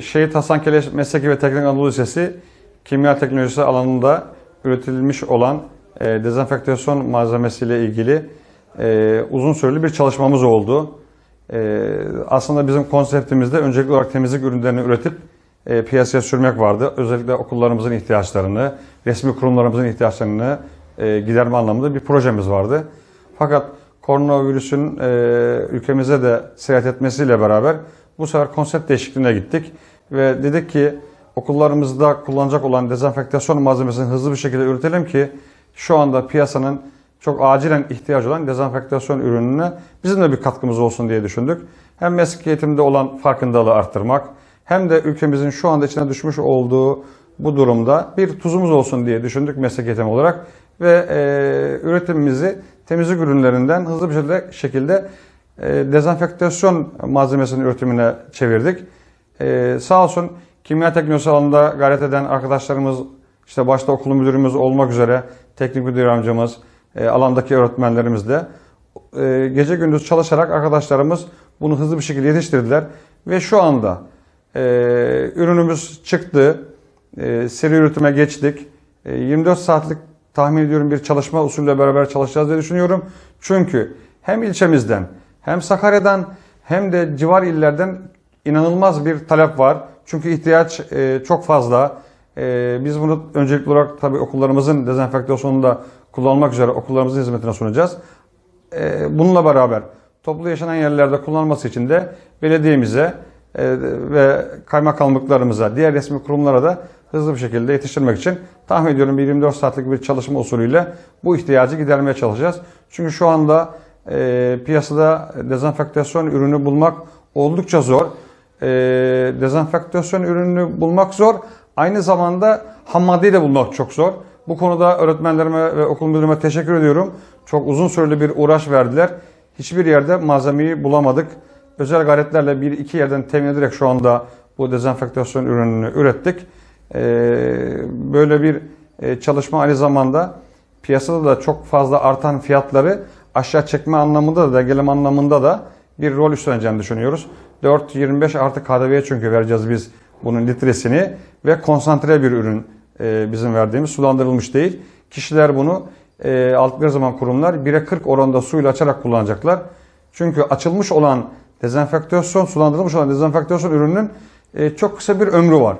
Şehit Hasan Keleş Mesleki ve Teknik Anadolu Lisesi kimya teknolojisi alanında üretilmiş olan e, dezenfektasyon malzemesiyle ilgili e, uzun süreli bir çalışmamız oldu. E, aslında bizim konseptimizde öncelikli olarak temizlik ürünlerini üretip e, piyasaya sürmek vardı. Özellikle okullarımızın ihtiyaçlarını, resmi kurumlarımızın ihtiyaçlarını e, giderme anlamında bir projemiz vardı. Fakat koronavirüsün e, ülkemize de seyahat etmesiyle beraber bu sefer konsept değişikliğine gittik ve dedik ki okullarımızda kullanacak olan dezenfektasyon malzemesini hızlı bir şekilde üretelim ki şu anda piyasanın çok acilen ihtiyacı olan dezenfektasyon ürününe bizim de bir katkımız olsun diye düşündük. Hem meslek eğitimde olan farkındalığı arttırmak hem de ülkemizin şu anda içine düşmüş olduğu bu durumda bir tuzumuz olsun diye düşündük meslek eğitimi olarak ve e, üretimimizi temizlik ürünlerinden hızlı bir şekilde, şekilde dezenfektasyon malzemesinin üretimine çevirdik. E, sağ olsun kimya teknolojisi alanında gayret eden arkadaşlarımız, işte başta okul müdürümüz olmak üzere teknik müdür yardımcımız, e, alandaki öğretmenlerimiz de e, gece gündüz çalışarak arkadaşlarımız bunu hızlı bir şekilde yetiştirdiler ve şu anda e, ürünümüz çıktı, e, seri üretime geçtik. E, 24 saatlik tahmin ediyorum bir çalışma usulüyle beraber çalışacağız diye düşünüyorum. Çünkü hem ilçemizden hem Sakarya'dan hem de civar illerden inanılmaz bir talep var. Çünkü ihtiyaç e, çok fazla. E, biz bunu öncelikli olarak tabii okullarımızın dezenfektasyonunda kullanmak üzere okullarımızın hizmetine sunacağız. E, bununla beraber toplu yaşanan yerlerde kullanılması için de belediyemize e, ve kaymakamlıklarımıza, diğer resmi kurumlara da hızlı bir şekilde yetiştirmek için tahmin ediyorum bir 24 saatlik bir çalışma usulüyle bu ihtiyacı gidermeye çalışacağız. Çünkü şu anda e, piyasada dezenfektasyon ürünü bulmak oldukça zor. E, dezenfektasyon ürünü bulmak zor. Aynı zamanda ham maddeyi de bulmak çok zor. Bu konuda öğretmenlerime ve okul müdürüme teşekkür ediyorum. Çok uzun süreli bir uğraş verdiler. Hiçbir yerde malzemeyi bulamadık. Özel gayretlerle bir iki yerden temin ederek şu anda bu dezenfektasyon ürününü ürettik. Ee, böyle bir e, çalışma aynı zamanda piyasada da çok fazla artan fiyatları aşağı çekme anlamında da dengeleme anlamında da bir rol üstleneceğini düşünüyoruz. 4.25 artı KDV'ye çünkü vereceğiz biz bunun litresini ve konsantre bir ürün e, bizim verdiğimiz sulandırılmış değil. Kişiler bunu e, aldıkları zaman kurumlar 1'e 40 oranında suyla açarak kullanacaklar. Çünkü açılmış olan dezenfektasyon, sulandırılmış olan dezenfektasyon ürününün e, çok kısa bir ömrü var.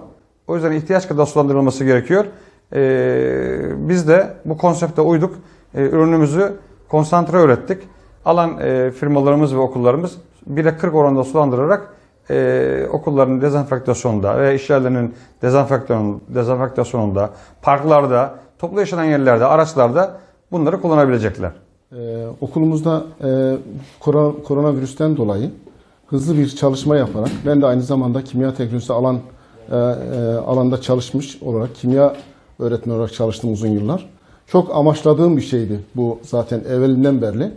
O yüzden ihtiyaç kadar sulandırılması gerekiyor. Biz de bu konsepte uyduk. Ürünümüzü konsantre ürettik. Alan e, firmalarımız ve okullarımız 1'e 40 oranında sulandırarak e, okulların dezenfektasyonunda ve iş yerlerinin dezenfektasyon, dezenfektasyonunda, parklarda, toplu yaşanan yerlerde, araçlarda bunları kullanabilecekler. Ee, okulumuzda e, korona, koronavirüsten dolayı hızlı bir çalışma yaparak ben de aynı zamanda kimya teknolojisi alan e, e, alanda çalışmış olarak kimya öğretmeni olarak çalıştım uzun yıllar. Çok amaçladığım bir şeydi bu zaten evvelinden beri.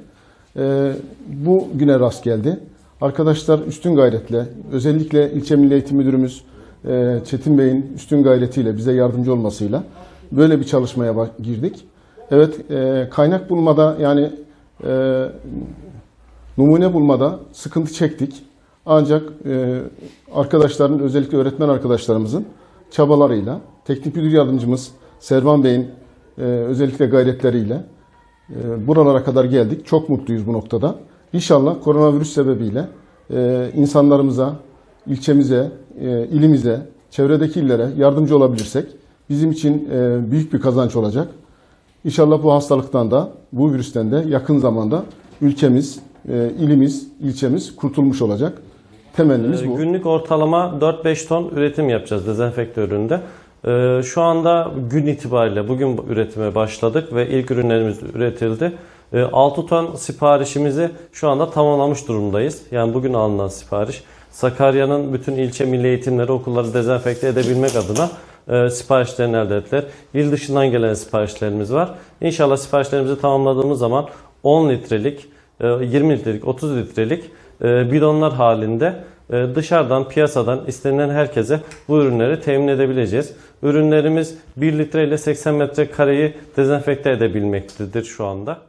E, bu güne rast geldi. Arkadaşlar üstün gayretle özellikle ilçe milli eğitim müdürümüz e, Çetin Bey'in üstün gayretiyle bize yardımcı olmasıyla böyle bir çalışmaya girdik. Evet e, kaynak bulmada yani e, numune bulmada sıkıntı çektik. Ancak arkadaşların özellikle öğretmen arkadaşlarımızın çabalarıyla teknik müdür yardımcımız Servan Bey'in e, özellikle gayretleriyle e, buralara kadar geldik. Çok mutluyuz bu noktada. İnşallah koronavirüs sebebiyle e, insanlarımıza, ilçemize, e, ilimize, çevredeki illere yardımcı olabilirsek bizim için e, büyük bir kazanç olacak. İnşallah bu hastalıktan da, bu virüsten de yakın zamanda ülkemiz, e, ilimiz, ilçemiz kurtulmuş olacak. Temennimiz Ee, bu. Günlük ortalama 4-5 ton üretim yapacağız. Ee, Şu anda gün itibariyle bugün bu üretime başladık ve ilk ürünlerimiz üretildi. 6 ton siparişimizi şu anda tamamlamış durumdayız. Yani bugün alınan sipariş. Sakarya'nın bütün ilçe milli eğitimleri okulları dezenfekte edebilmek adına e, siparişlerini elde ettiler. İl dışından gelen siparişlerimiz var. İnşallah siparişlerimizi tamamladığımız zaman 10 litrelik, e, 20 litrelik, 30 litrelik e, bidonlar halinde e, dışarıdan piyasadan istenilen herkese bu ürünleri temin edebileceğiz. Ürünlerimiz 1 litre ile 80 metre kareyi dezenfekte edebilmektedir şu anda.